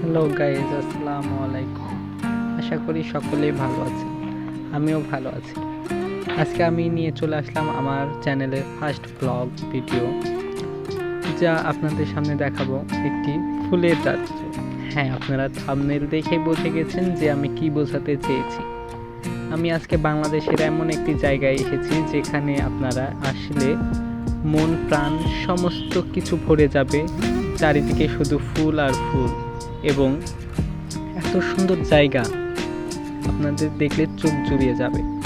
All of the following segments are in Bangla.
হ্যালো গাইজ আসসালামু আলাইকুম। আশা করি সকলেই ভালো আছেন। আমিও ভালো আছি। আজকে আমি নিয়ে চলে আসলাম আমার চ্যানেলের ফার্স্ট ব্লগ ভিডিও যা আপনাদের সামনে দেখাবো একটি ফুলের রাজ্য হ্যাঁ আপনারা থামনেল দেখে বুঝে গেছেন যে আমি কি বোঝাতে চেয়েছি। আমি আজকে বাংলাদেশের এমন একটি জায়গায় এসেছি যেখানে আপনারা আসলে মন, প্রাণ, সমস্ত কিছু ভরে যাবে। চারিদিকে শুধু ফুল আর ফুল। এবং এত সুন্দর জায়গা আপনাদের দেখলে চোখ জুড়িয়ে যাবে।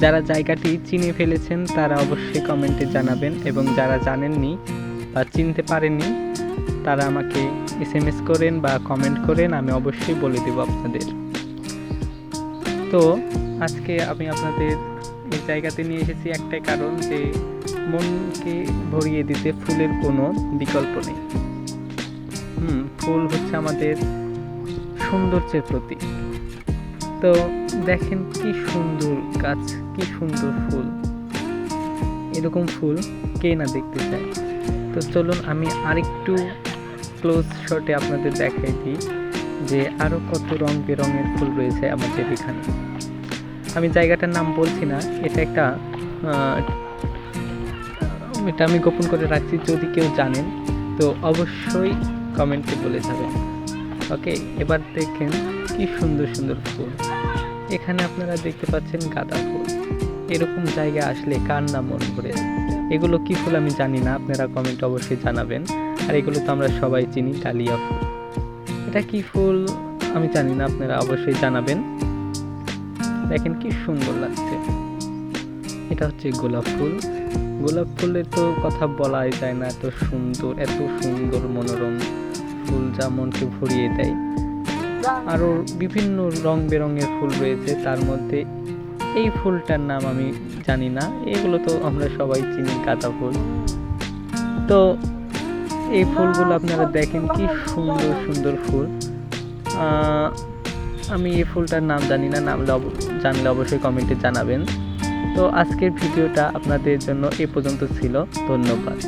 যারা জায়গাটি চিনে ফেলেছেন, তারা অবশ্যই কমেন্টে জানাবেন এবং যারা জানেননি বা চিনতে পারেননি, তারা আমাকে এস এম এস করেন বা কমেন্ট করেন, আমি অবশ্যই বলে দেব আপনাদের। তো, আজকে আমি আপনাদের এই জায়গাতে নিয়ে এসেছি একটাই কারণ যে মনকে ভরিয়ে দিতে ফুলের কোনো বিকল্প নেই। হুম, ফুল হচ্ছে আমাদের সৌন্দর্যের প্রতীক। তো দেখেন কি সুন্দর গাছ, কি সুন্দর ফুল। এরকম ফুল কে না দেখতে চায়? তো চলুন আমি আরেকটু ক্লোজ শটে আপনাদের দেখাই দিই যে আরও কত রং বেরঙের ফুল রয়েছে আমাদের এখানে। আমি জায়গাটার নাম বলছি না, এটা একটা এটা আমি গোপন করে রাখছি যদি কেউ জানেন। তো অবশ্যই কমেন্টে বলে যাবেন ওকে এবার দেখেন কি সুন্দর সুন্দর ফুল। এখানে আপনারা দেখতে পাচ্ছেন গাঁদা ফুল। এরকম জায়গায় আসলে কার না মন ভরে এগুলো কি ফুল আমি জানি না, আপনারা কমেন্ট অবশ্যই জানাবেন। আর এগুলো তো আমরা সবাই চিনি, ডালিয়া ফুল। এটা কি ফুল? আমি জানি না, আপনারা অবশ্যই জানাবেন। দেখেন কি সুন্দর লাগছে। এটা হচ্ছে গোলাপ ফুল। গোলাপ ফুলের তো কথা বলাই যায় না, এত সুন্দর এত সুন্দর মনোরম। ফুল যা মনকে ভরিয়ে দেয়, আরও বিভিন্ন রং বেরঙের ফুল রয়েছে তার মধ্যে। এই ফুলটার নাম আমি জানি না, এগুলো তো আমরা সবাই চিনি, গাঁদা ফুল। তো এই ফুলগুলো আপনারা দেখেন কি সুন্দর সুন্দর ফুল। আমি এই ফুলটার নাম জানি না, নাম জানলে অবশ্যই কমেন্টে জানাবেন। তো আজকের ভিডিওটা আপনাদের জন্য এ পর্যন্ত ছিল, ধন্যবাদ।